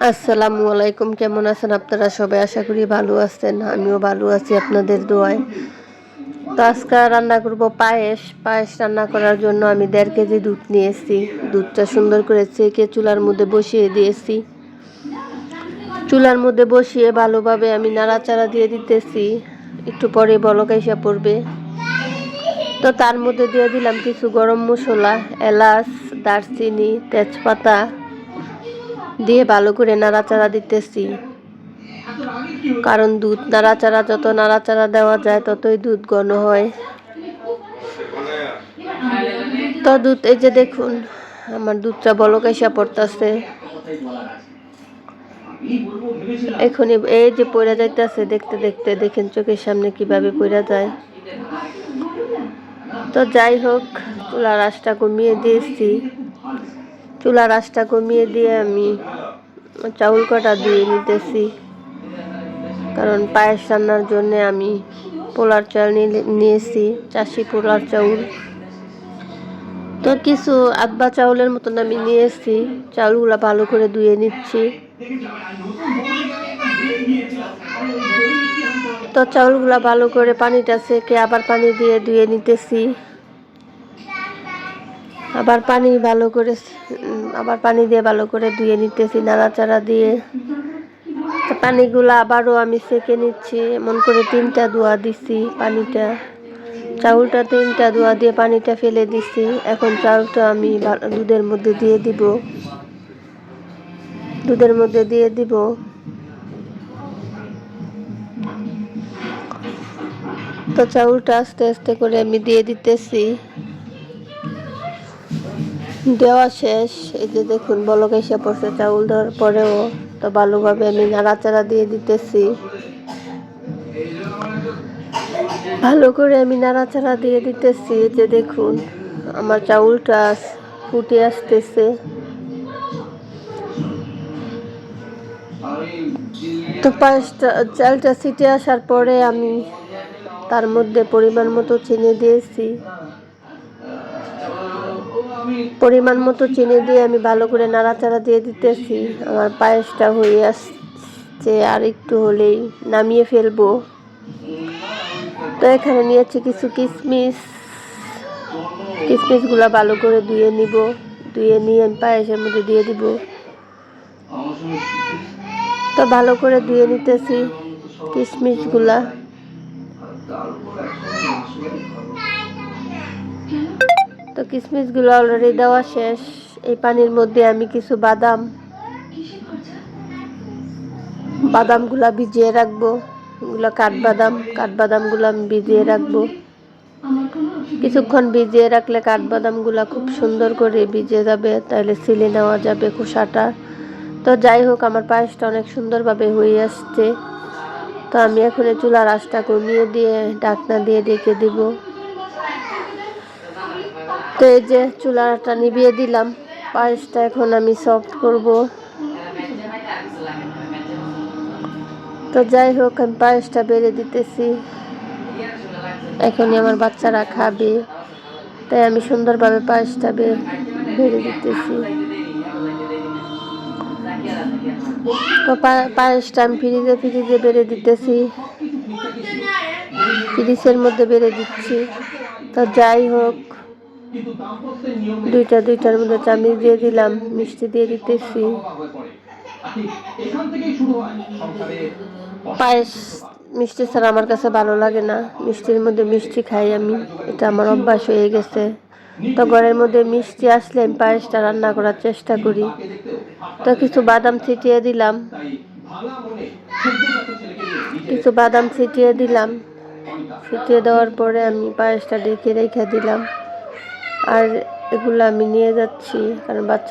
আসসালামু আলাইকুম, কেমন আছেন আপনারা? সবাই আশা করি ভালো আছেন, আমিও ভালো আছি আপনাদের দোয়ায়। তো আজকে রান্না করব পায়েস। পায়েস রান্না করার জন্য আমি দেড় কেজি দুধ নিয়েছি। দুধটা সুন্দর করে চেকে চুলার মধ্যে বসিয়ে দিয়েছি। চুলার মধ্যে বসিয়ে ভালোভাবে আমি নাড়াচাড়া দিয়ে দিতেছি। একটু পরে বলক এসে পড়বে। তো তার মধ্যে দিয়ে দিলাম কিছু গরম মশলা, এলাচ, দারচিনি, তেজপাতা দিয়ে ভালো করে নাড়াচাড়া দিতেছি। কারণ দুধ নাড়াচাড়া, যত নাড়াচাড়া দেওয়া যায়, ততই দুধ ঘন হয়। তো দুধ, এই যে দেখুন, আমার দুধটা বলক এসে পড়তেছে। এখনই এই যে পড়ে যাইতেছে, দেখতে দেখতে দেখেন চোখের সামনে কীভাবে পড়ে যায়। তো যাই হোক, চুলার আঁচটা কমিয়ে দিয়েছি। চুলার আঁচটা কমিয়ে দিয়ে আমি চাউল কাটা দিয়ে নিতেছি। কারণ পায়েস রান্নার জন্য আমি পোলার চাল নিয়েছি, চাষি পোলার চাউল। তো কিছু আদবা চাউলের মতন আমি নিয়েছি, চাউলগুলো ভালো করে ধুয়ে নিচ্ছি। তো চাউলগুলো ভালো করে পানিটা সেকে আবার পানি দিয়ে ধুয়ে নিতেছি। আবার পানি ভালো করে আবার পানি দিয়ে ভালো করে ধুয়ে নিতেছি, নাড়াচাড়া দিয়ে। পানিগুলো আবারও আমি সেকে নিচ্ছি, এমন করে তিনটা ধোয়া দিছি পানিটা। চাউলটা তিনটা ধোয়া দিয়ে পানিটা ফেলে দিছি, এখন চাউলটা আমি দুধের মধ্যে দিয়ে দিব। দুধের মধ্যে দিয়ে দিব। তো চাউলটা আস্তে আস্তে করে আমি দিয়ে দিতেছি। দেওয়া শেষ। এই যে দেখুন, বলক এসে পড়ছে, চাউল দেওয়ার পরেও তো ভালোভাবে আমি নাড়াচাড়া দিয়ে দিতেছি। ভালো করে আমি নাড়াচাড়া দিয়ে দিতেছি যে দেখুন, আমার চাউলটা ফুটে আসতেছে। তো পাঁচটা, চালটা ছিটে আসার পরে আমি তার মধ্যে পরিমাণ মতো চিনি দিয়েছি। পরিমাণ মতো চিনি দিয়ে আমি ভালো করে নাড়াচাড়া দিয়ে দিতেছি। আমার পায়েসটা হয়ে আসছে, আর একটু হলেই নামিয়ে ফেলব। তো এখানে নিয়েছি কিছু কিশমিশ কিশমিশগুলো ভালো করে ধুয়ে নিব, ধুয়ে নিয়ে আমি পায়েসের মধ্যে দিয়ে দিব। তো ভালো করে ধুয়ে নিতেছি কিশমিশগুলা তো কিশমিশগুলো অলরেডি দেওয়া শেষ। এই পানির মধ্যে আমি কিছু বাদাম, বাদামগুলা ভিজিয়ে রাখব। এগুলো কাঠবাদাম, কাঠবাদামগুলো আমি ভিজিয়ে রাখব। কিছুক্ষণ ভিজিয়ে রাখলে কাঠবাদামগুলো খুব সুন্দর করে ভিজে যাবে, তাহলে সিলে নেওয়া যাবে খোসাটা। তো যাই হোক, আমার পায়েসটা অনেক সুন্দরভাবে হয়ে আসছে। তো আমি এখন চুলার আঁচটা কমিয়ে দিয়ে ডাকনা দিয়ে ডেকে দিব। তো এই যে চুলাটা নিভিয়ে দিলাম। পায়েসটা এখন আমি সফট করব। তো যাই হোক, আমি পায়েসটা বেড়ে দিতেছি। এখনই আমার বাচ্চারা খাবে। তাই আমি সুন্দরভাবে পায়েসটা বেড়ে দিতেছি। তো পায়েসটা আমি ফ্রিজে ফ্রিজে বেড়ে দিতেছি। ফ্রিজের মধ্যে বেড়ে দিচ্ছি। তো যাই হোক দুইটা দুইটার মধ্যে চামিচ দিয়ে দিলাম মিষ্টি দিয়ে দিতেছি। পায়েস মিষ্টি ছাড়া আমার কাছে ভালো লাগে না। মিষ্টির মধ্যে মিষ্টি খাই আমি এটা আমার অভ্যাস হয়ে গেছে। তো ঘরের মধ্যে মিষ্টি আসলে আমি পায়েসটা রান্না করার চেষ্টা করি। তো কিছু বাদাম ছিটিয়ে দিলাম। কিছু বাদাম ছিটিয়ে দিলাম। ছিটিয়ে দেওয়ার পরে আমি পায়েসটা ডেকে রেখে দিলাম। আর এগুলো আমি নিয়ে যাচ্ছি কারণ বাচ্চা